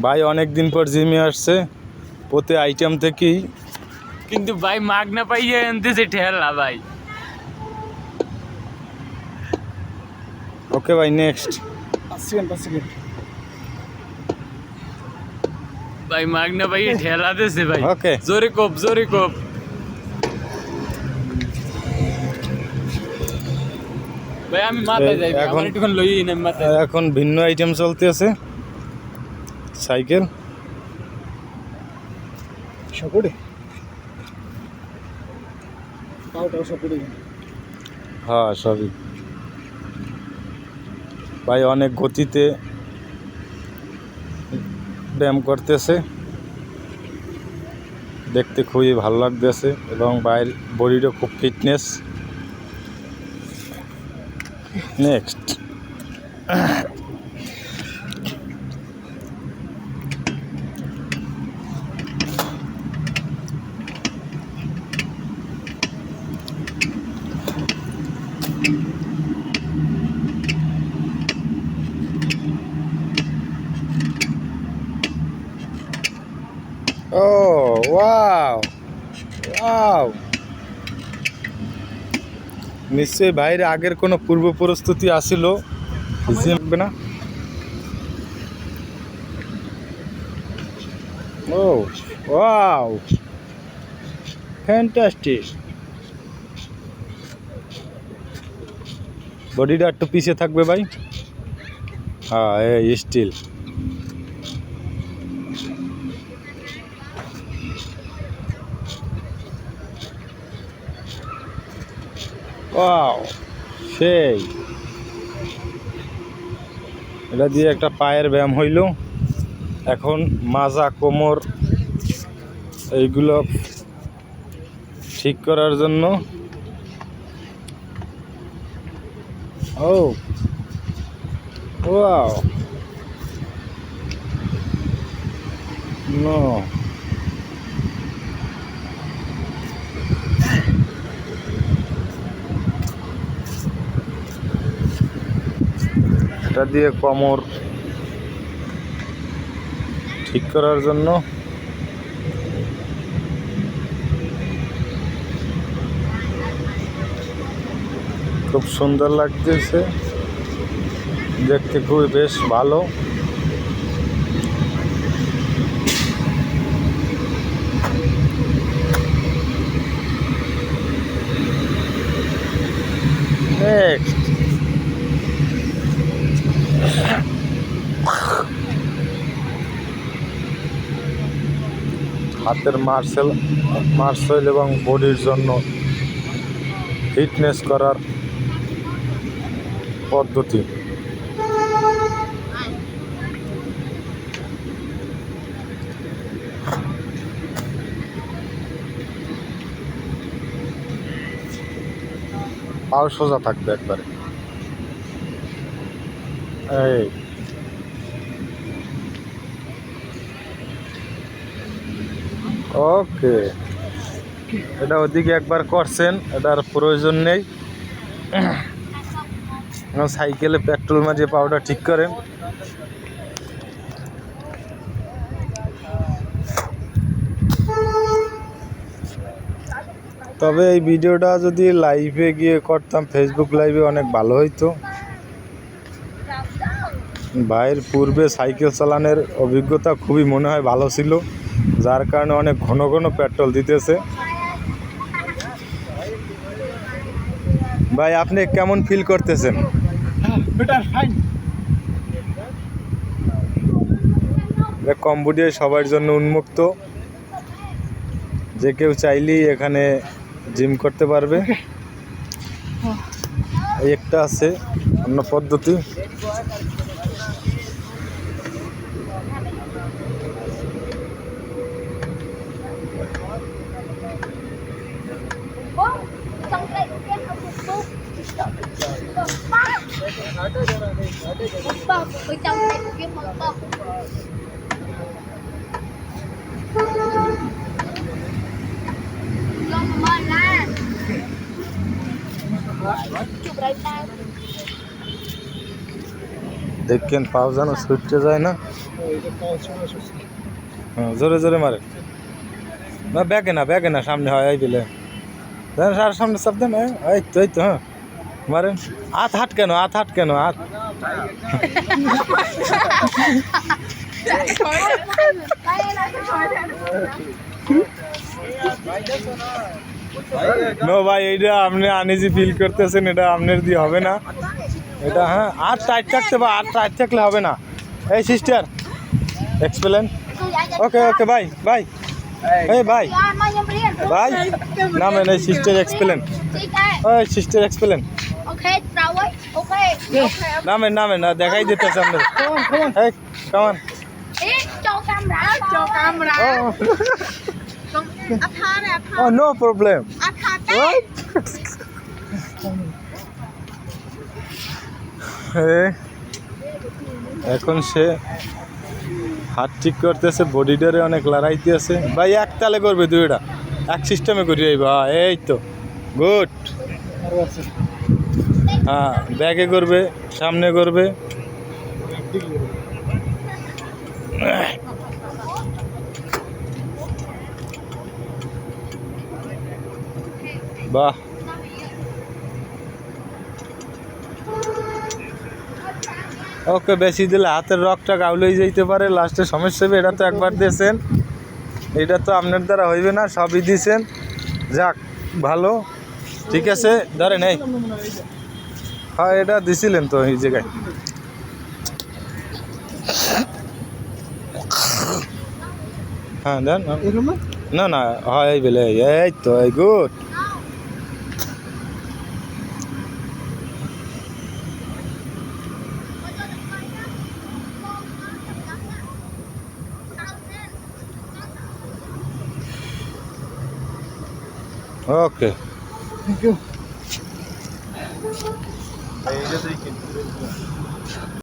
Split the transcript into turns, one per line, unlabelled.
ভাই অনেক দিন পর জিমে আসছে প্রতি আইটেম থেকেই।
কিন্তু ভাই মাগ না পাইয়ে আনতেছে ঠেলা ভাই।
ওকে ভাই নেক্সট
ভাই মাগ না পাইয়ে ঠেলা দিছে ভাই।
ওকে
জোরে কোপ জোরে কোপ। ভাই আমি মাথায় যাই
এখন-
লই না মাথায়।
এখন ভিন্ন আইটেম চলতে আছে সাইকেল। হ্যাঁ সবই। ভাই, অনেক গতিতে ব্যায়াম করতেছে। দেখতে খুবই ভালো লাগতেছে এবং ভাইয়ের বডিরও খুব ফিটনেস। নেক্সট। ও ওয়াও ওয়াও নিশ্চয়ই ভাইয়ের আগের কোনো পূর্ব প্রস্তুতি আসিল। লাগবে না? ও ওয়াও ফ্যান্টাস্টিক বডিটা একটু পিছিয়ে থাকবে ভাই। হ্যাঁ স্টিল ওয়াও সেই। এটা দিয়ে একটা পায়ের ব্যায়াম হইল। এখন মাজা, কোমর, এইগুলো ঠিক করার জন্য ও ওয়াও নো এটা দিয়ে কোমর ঠিক করার জন্য খুব সুন্দর লাগতেছে। দেখতে খুবই বেশ ভালো। হাতের মার্শাল মার্শাল এবং বডির জন্য ফিটনেস করার পদ্ধতি। পাও সোজা থাকবে একবারে। এই। ওকে। এটা ওদিকে একবার করছেন এটার প্রয়োজন নেই। এখন সাইকেলে পেট্রোল মাঝে পাউডার ঠিক করেন তবে এই ভিডিওটা যদি লাইভে গিয়ে করতাম ফেসবুক লাইভে অনেক ভালো হইতো। ভাইয়ের পূর্বে সাইকেল চালানোর অভিজ্ঞতা খুবই মনে হয় ভালো ছিল, যার কারণে অনেক ঘন ঘন পেট্রোল দিতেছে। ভাই, আপনি কেমন ফিল করতেছেন?
বেটার ফাইন
এটা সবার জন্য উন্মুক্ত। যে কেউ চাইলেই এখানে জিম করতে পারবে। এই একটা আছে অন্য পদ্ধতি।
Ra. Chụp đây tao.
দেখেন, পাও যেন ছুটতে যায় না। জোরে জোরে মারে। না, ব্যাগে না ব্যাগে না, সামনে হয়, এই দিলে। আর সামনে সব দেন এই তো এই তো হ্যাঁ। মারেন। হাত হাট কেন, হাত হাট কেন, হাত। নো ভাই এইটা আপনি আনিজি ফিল করতেছেন এটা আপনার দিয়ে হবে না। এটা হ্যাঁ আর টাইট থাকতে বা আর টাইট থাকলে হবে না। এই sister explain okay okay bye bye এই বাই বাই নামেন এই সিস্টার এক্সপ্লেন ওই সিস্টার এক্সপ্লেন. নামেন নামেন না দেখাই দিতেছে আপনার
কমান.
ও নো প্রবলেম
Atha te.
এখন সে হাত ঠিক করতেছে বডিটারে অনেক লড়াইতে আছে। ভাই এক তালে করবে দুইটা। এক সিস্টেমে করি এই বা এই তো, গুড। হ্যাঁ ব্যাগে করবে সামনে করবে বাহ। ওকে, বেশি দিলে হাতের রকটা গাউলেই যাইতে পারে, লাস্টে সমস্যা হবে, এটা তো একবার দিয়েছেন। এটা তো আপনার দ্বারা হইবে না সবই দিয়েছেন যাক ভালো। ঠিক আছে ধরে নেই হ্যাঁ এটা দিছিলেন তো এই জায়গায়। হ্যাঁ দেন। না? না হয় বেলে এই তো এই গুড। Okay.
Thank you.